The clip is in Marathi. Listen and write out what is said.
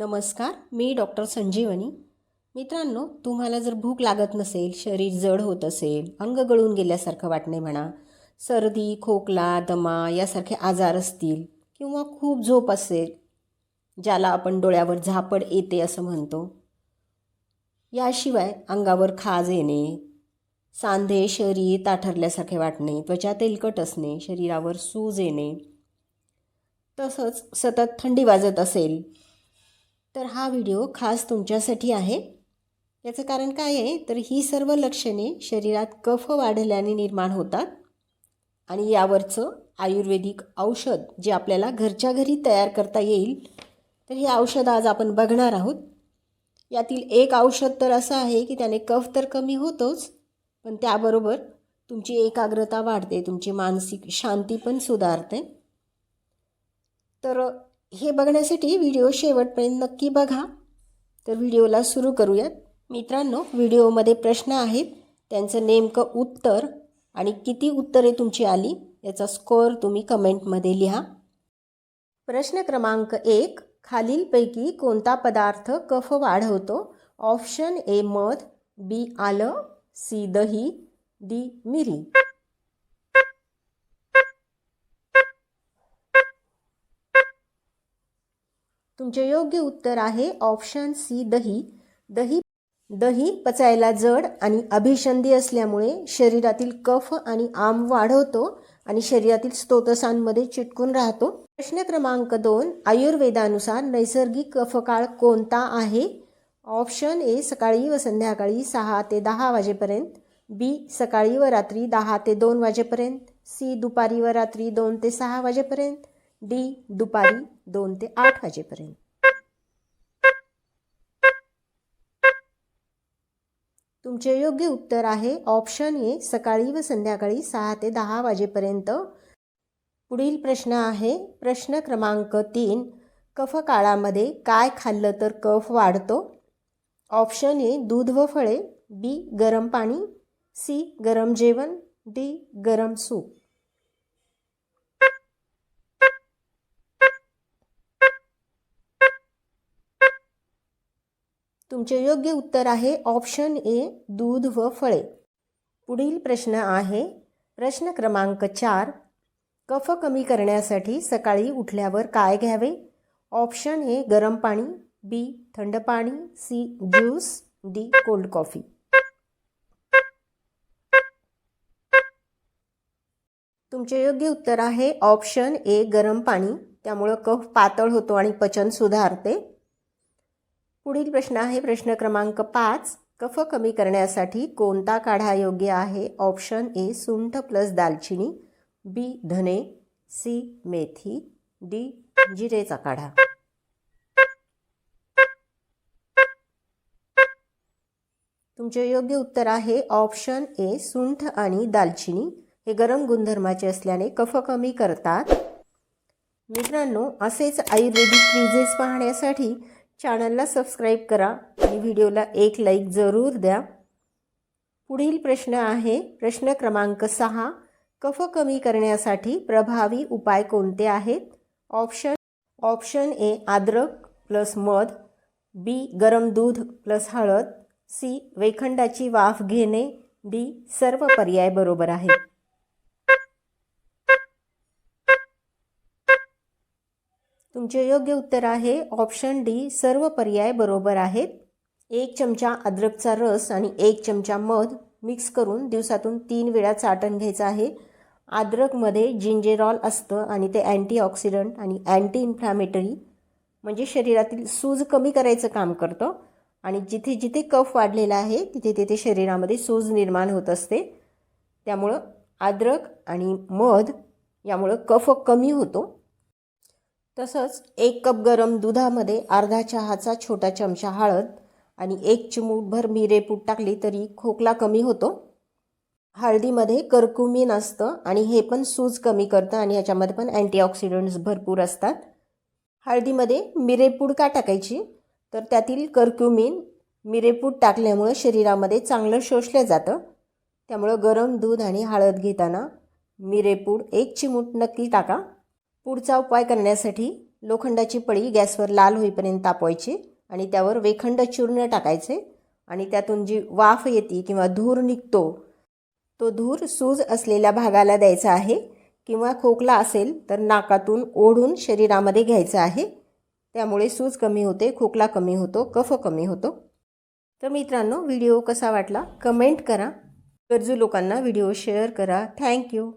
नमस्कार मी डॉक्टर संजीवनी. मित्रांनो तुम्हाला जर भूक लागत नसेल शरीर जड होत असेल अंग गळून गेल्यासारखं वाटणे म्हणा सर्दी खोकला दमा यासारखे आजार असतील किंवा खूप झोप असेल ज्याला आपण डोळ्यावर झापड येते असं म्हणतो याशिवाय अंगावर खाज येणे सांधे शरीर ताठरल्यासारखे वाटणे त्वचा तेलकट असणे शरीरावर सूज येणे तसंच सतत थंडी वाजत असेल तर हा व्हिडिओ खास तुमच्यासाठी आहे. याचं कारण काय आहे? तर ही सर्व लक्षणे शरीरात कफ वाढल्याने निर्माण होतात आणि यावरचं आयुर्वेदिक औषध जे आपल्याला घरच्या घरी तयार करता येईल तर हे औषध आज आपण बघणार आहोत. यातील एक औषध तर असं आहे की त्याने कफ तर कमी होतोच पण त्याबरोबर तुमची एकाग्रता वाढते तुमची मानसिक शांती पण सुधारते. तर हे बघण्यासाठी व्हिडिओ शेवटपर्यंत नक्की बघा. तर व्हिडिओला सुरू करूयात. मित्रांनो व्हिडिओमध्ये प्रश्न आहेत. त्यांचं नेमकं उत्तर आणि किती उत्तरे तुमची आली याचा स्कोअर तुम्ही कमेंटमध्ये लिहा. प्रश्न क्रमांक एक खालीलपैकी कोणता पदार्थ कफ वाढवतो? ऑप्शन ए मध बी आलं सी दही डी मिरी. तुमचे योग्य उत्तर आहे ऑप्शन सी दही. दही दही पचायला जड आणि अभिषंधी असल्यामुळे शरीरातील कफ आणि आम वाढवतो आणि शरीरातील स्तोतसांमध्ये चिटकून राहतो. प्रश्न क्रमांक दोन आयुर्वेदानुसार नैसर्गिक कफकाळ कोणता आहे? ऑप्शन ए सकाळी व संध्याकाळी सहा ते दहा वाजेपर्यंत. बी सकाळी व रात्री दहा ते दोन वाजेपर्यंत. सी दुपारी व रात्री दोन ते सहा वाजेपर्यंत. डी दुपारी दोन ते आठ वाजेपर्यंत. तुमचे योग्य उत्तर आहे ऑप्शन ए सकाळी व संध्याकाळी सहा ते दहा वाजेपर्यंत. पुढील प्रश्न आहे प्रश्न क्रमांक तीन कफ काळामध्ये काय खाल्लं तर कफ वाढतो? ऑप्शन ए दूध व फळे बी गरम पाणी सी गरम जेवण डी गरम सूप. तुमचे योग्य उत्तर आहे ऑप्शन ए दूध व फळे. पुढील प्रश्न आहे प्रश्न क्रमांक चार कफ कमी करण्यासाठी सकाळी उठल्यावर काय घ्यावे? ऑप्शन ए गरम पाणी बी थंड पाणी C juice D cold coffee. तुमचे योग्य उत्तर आहे ऑप्शन ए गरम पाणी. त्यामुळं कफ पातळ होतो आणि पचन सुधारते. पुढील प्रश्न आहे. प्रश्न क्रमांक पाच. कफ कमी करण्यासाठी कोणता काढा योग्य आहे? ऑप्शन ए सुंठ प्लस दालचिनी बी धने सी मेथी डी जिरेचा काढा. तुमचे योग्य उत्तर आहे. ऑप्शन ए सुंठ आणि दालचिनी. हे गरम गुणधर्माचे असल्याने कफ कमी करतात. मित्रांनो असेच आयुर्वेदिक क्विजेस पाहण्यासाठी चॅनलला सबस्क्राईब करा आणि व्हिडिओला एक लाईक जरूर द्या. पुढील प्रश्न आहे प्रश्न क्रमांक सहा कफ कमी करण्यासाठी प्रभावी उपाय कोणते आहेत? ऑप्शन ऑप्शन ए आद्रक प्लस मध बी गरम दूध प्लस हळद सी वेखंडाची वाफ घेणे डी सर्व पर्याय बरोबर आहे तुमचे योग्य उत्तर आहे. ऑप्शन डी सर्व पर्याय बरोबर आहेत. एक चमचा अद्रकचा रस आणि एक चमचा मध मिक्स करून दिवसातून तीन वेळा चाटण घ्यायचं आहे. अद्रकमध्ये जिंजेरॉल असतं आणि ते अँटीऑक्सिडंट आणि अँटी इन्फ्लॅमेटरी म्हणजे शरीरातील सूज कमी करायचं काम करतं. आणि जिथे जिथे कफ वाढलेला आहे तिथे तिथे शरीरामध्ये सूज निर्माण होत असते. त्यामुळं अद्रक आणि मध यामुळं कफ कमी होतो. तसंच एक कप गरम दुधामध्ये अर्धा चहाचा छोटा चमचा हळद आणि एक चिमूटभर मिरेपूड टाकली तरी खोकला कमी होतो. हळदीमध्ये कर्कुमिन असतं आणि हे पण सूज कमी करतं आणि ह्याच्यामध्ये पण अँटीऑक्सिडंट्स भरपूर असतात. हळदीमध्ये मिरेपूड का टाकायची? तर त्यातील कर्क्युमिन मिरेपूड टाकल्यामुळं शरीरामध्ये चांगलं शोषलं जातं. त्यामुळं गरम दूध आणि हळद घेताना मिरेपूड एक चिमूट नक्की टाका. पुढचा उपाय करण्यासाठी लोखंडाची पळी गॅसवर लाल होईपर्यंत तापवायची आणि त्यावर वेखंड चूर्ण टाकायचे आणि त्यातून जी वाफ येते किंवा धूर निघतो तो धूर सूज असलेल्या भागाला द्यायचा आहे किंवा खोकला असेल तर नाकातून ओढून शरीरामध्ये घ्यायचं आहे. त्यामुळे सूज कमी होते खोकला कमी होतो कफ कमी होतो. तर मित्रांनो व्हिडिओ कसा वाटला? कमेंट करा. गरजू लोकांना व्हिडिओ शेअर करा. थँक्यू